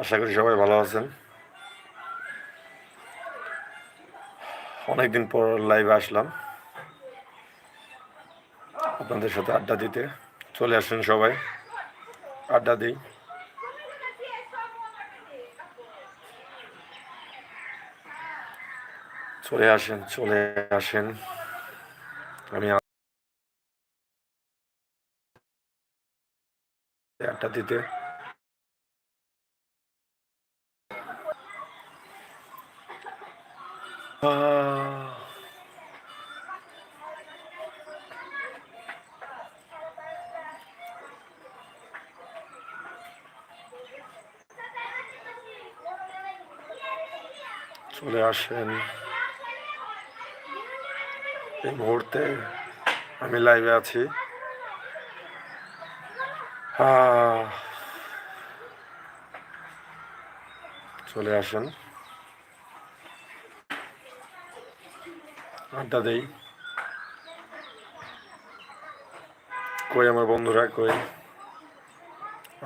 আশা করি সবাই ভালো আছেন। অনেকদিন পর লাইভে আসলাম। আপনাদের সাথে আড্ডা দিতে। চলে আসেন সবাই। আড্ডা দিই। চলে আসেন চলে আসেন। আমি আড্ডা দিতে। চলে আসেন। এই মুহূর্তে আমি লাইভে আছি। চলে আসেন। আড্ডা দেই। কই আমার বন্ধুরা, কই?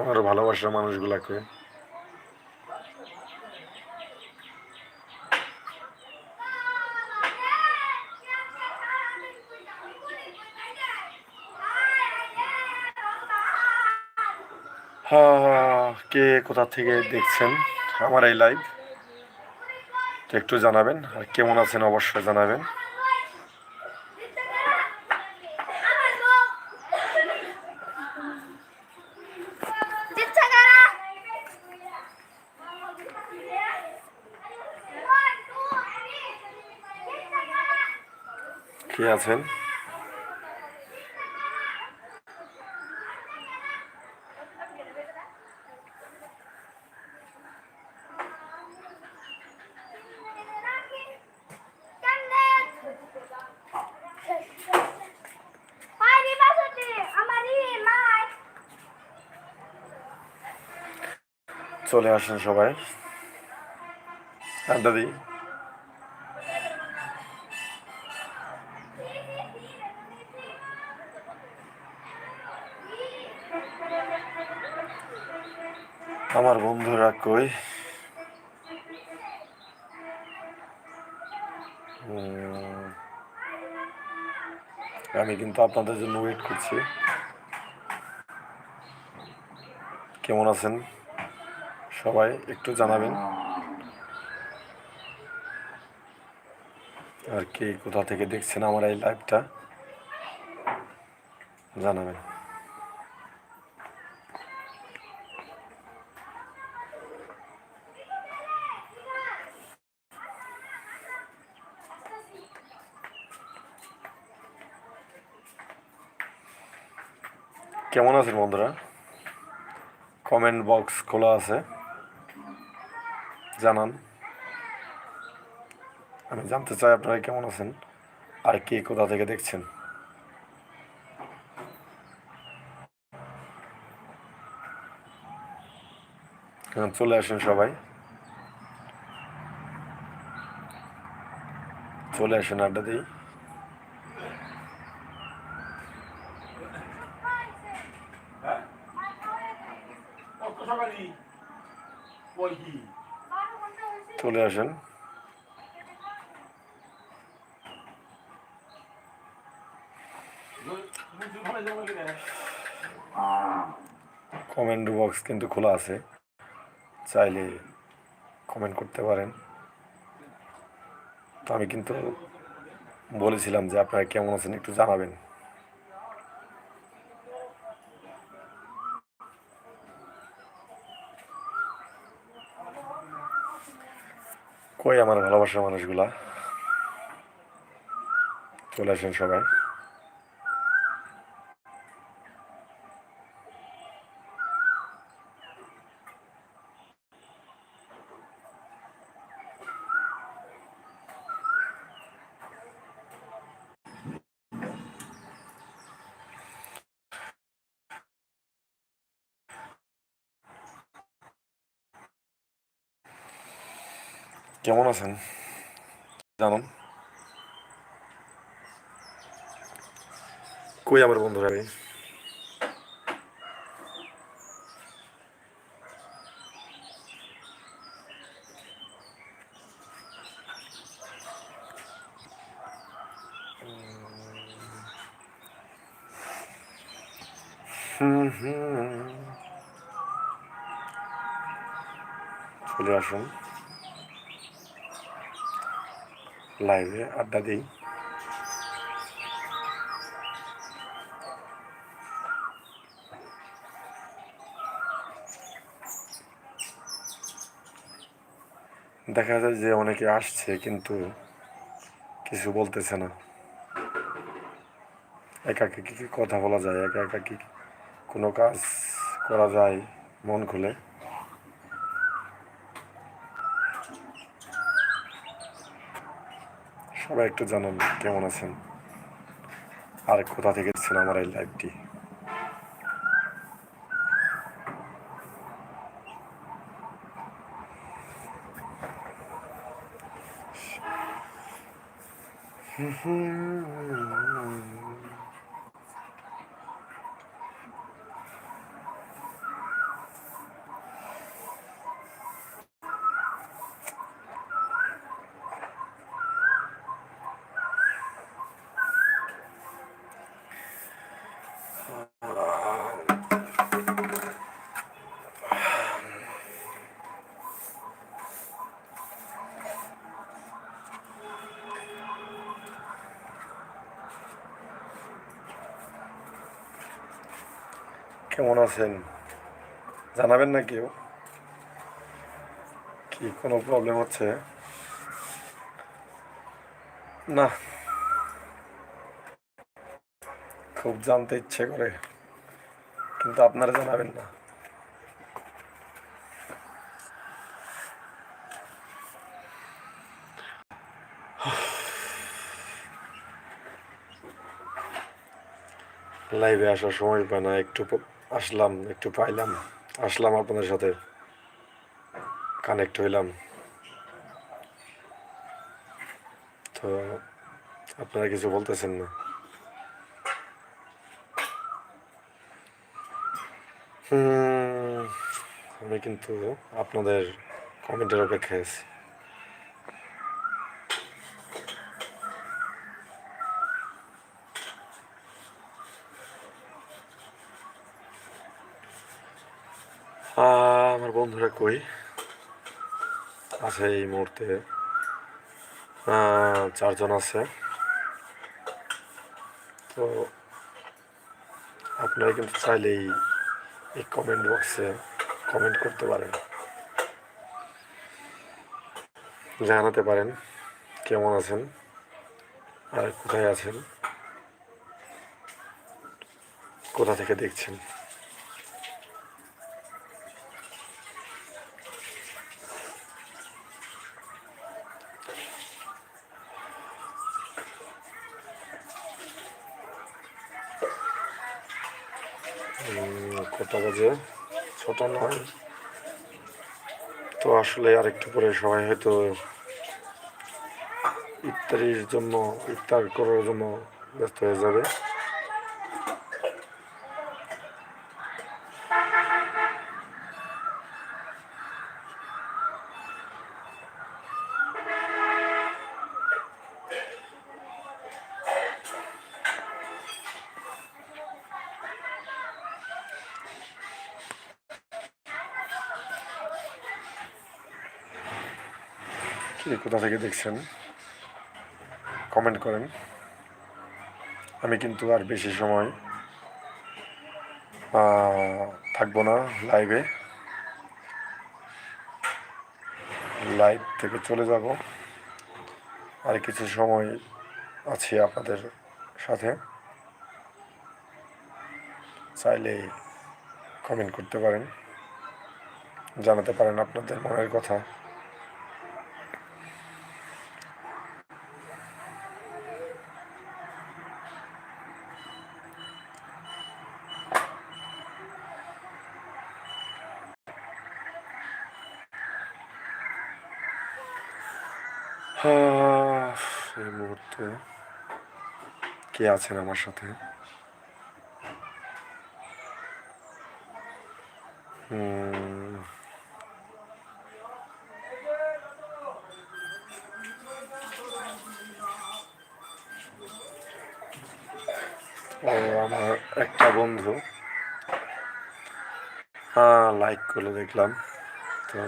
আমার ভালোবাসার মানুষগুলা কই? কে কোথা থেকে দেখছেন আমার এই লাইভ একটু জানাবেন, আর কেমন আছেন অবশ্যই জানাবেন। আছেন? চলে আসেন সবাই। আড্ডা আমার বন্ধুরা কই? আমি কিন্তু আপনাদের জন্য ওয়েট করছি। কেমন আছেন? সবাই একটু জানাবেন। আর কে কোথা থেকে দেখছেন আমার এই লাইভটা জানাবেন। কেমন আছেন বন্ধুরা? কমেন্ট বক্স খোলা আছে। জানান। আমি জানতে চাই আপনারা কেমন আছেন? আর কে কোথা থেকে দেখছেন? হ্যাঁ, চলে আসেন সবাই। চলে আসেন আড্ডা দিই চলে আসেন। কমেন্ট বক্স কিন্তু খোলা আছে। চাইলে কমেন্ট করতে পারেন। তো আমি কিন্তু বলেছিলাম যে আপনারা কেমন আছেন একটু জানাবেন। কই আমার ভালোবাসার মানুষগুলা? চলে আসেন সবাই। কেমন আছেন? জানুন। কই আমার বন্ধুরা ভাই চলে আসুন। লাইভে আড্ডা দিই। দেখা যায় যে অনেকে আসছে, কিন্তু কিছু বলতেছে না। একা কি কথা বলা যায়, একা একা কি কোনো কাজ করা যায় মন খুলে? সবাই একটু জানান কেমন আছেন? আর কোথা থেকে ছিল আমার এই লাইভটি কেমন আছেন? জানাবেন না কেউ? কি কোনো প্রবলেম হচ্ছে? না। খুব জানতে ইচ্ছে করে, কিন্তু আপনারা জানাবেন না। লাইভে আসার সময় পায় না, একটু আসলাম, একটু পাইলাম। আসলাম আপনাদের সাথে। কানেক্ট হইলাম। তো আপনারা কিছু বলতেছেন না? আমি কিন্তু আপনাদের কমেন্টের অপেক্ষায় আছি। আমার বন্ধুরা কই? আছে এই মুহূর্তে। চারজন আছে। তো আপনারা কিন্তু চাইলেই এই কমেন্ট বক্সে কমেন্ট করতে পারেন। জানাতে পারেন কেমন আছেন আর কোথায় আছেন? কোথা থেকে দেখছেন? কটা বাজে? ছটা নয়। তো আসলে আর একটু পরে সবাই হয়তো ইফতারির জন্য, ইফতার করার জন্য ব্যস্ত হয়ে যাবে। কি কোথা থেকে দেখছেন কমেন্ট করেন। আমি কিন্তু আর বেশি সময় থাকব না লাইভে লাইভ থেকে চলে যাব। আর কিছু সময় আছি আপনাদের সাথে। চাইলে কমেন্ট করতে পারেন, জানাতে পারেন আপনাদের মনের কথা। এই মুহূর্তে কে আছেন আমার সাথে? ও, আমার একটা বন্ধু। হ্যাঁ লাইক করে দেখলাম। তো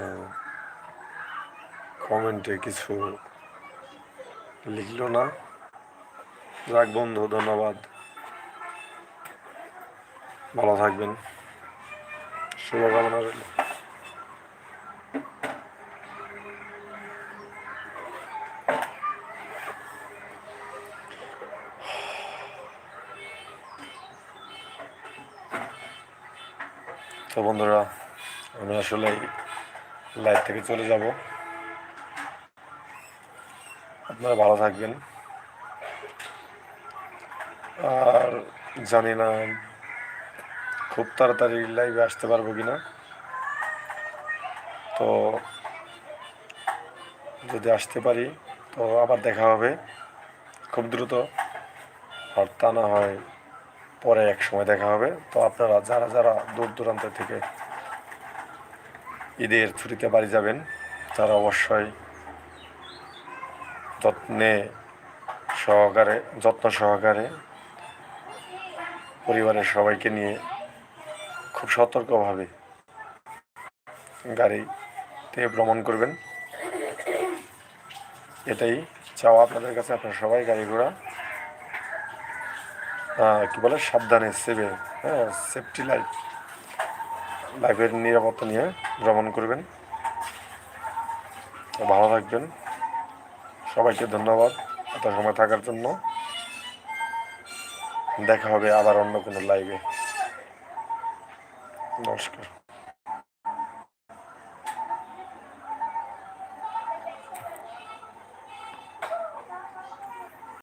কমেন্টে কিছু লিখলো না। যাক বন্ধু, ধন্যবাদ। ভালো থাকবেন। শুভকামনা রইল। তো বন্ধুরা, আমি আসলে লাইভ থেকে চলে যাব। আপনারা ভালো থাকবেন। আর জানি না খুব তাড়াতাড়ি লাইভে আসতে পারব কিনা। তো যদি আসতে পারি, তো আবার দেখা হবে। খুব দ্রুত। আর তা না হয় পরে এক সময় দেখা হবে। তো আপনারা যারা যারা দূর দূরান্ত থেকে ঈদের ছুটিতে বাড়ি যাবেন, তারা অবশ্যই যত্নে সহকারে, যত্ন সহকারে পরিবারের সবাইকে নিয়ে খুব সতর্কভাবে গাড়িতে ভ্রমণ করবেন। এটাই চাওয়া আপনাদের কাছে। আপনারা সবাই গাড়ি ঘোড়া কি বলে, সাবধানে সেভে হ্যাঁ সেফটি লাইফ লাইফের নিরাপত্তা নিয়ে ভ্রমণ করবেন। ভালো থাকবেন। সবাইকে ধন্যবাদ এত সময় থাকার জন্য। দেখা হবে আবার অন্য কোনো লাইভে নমস্কার।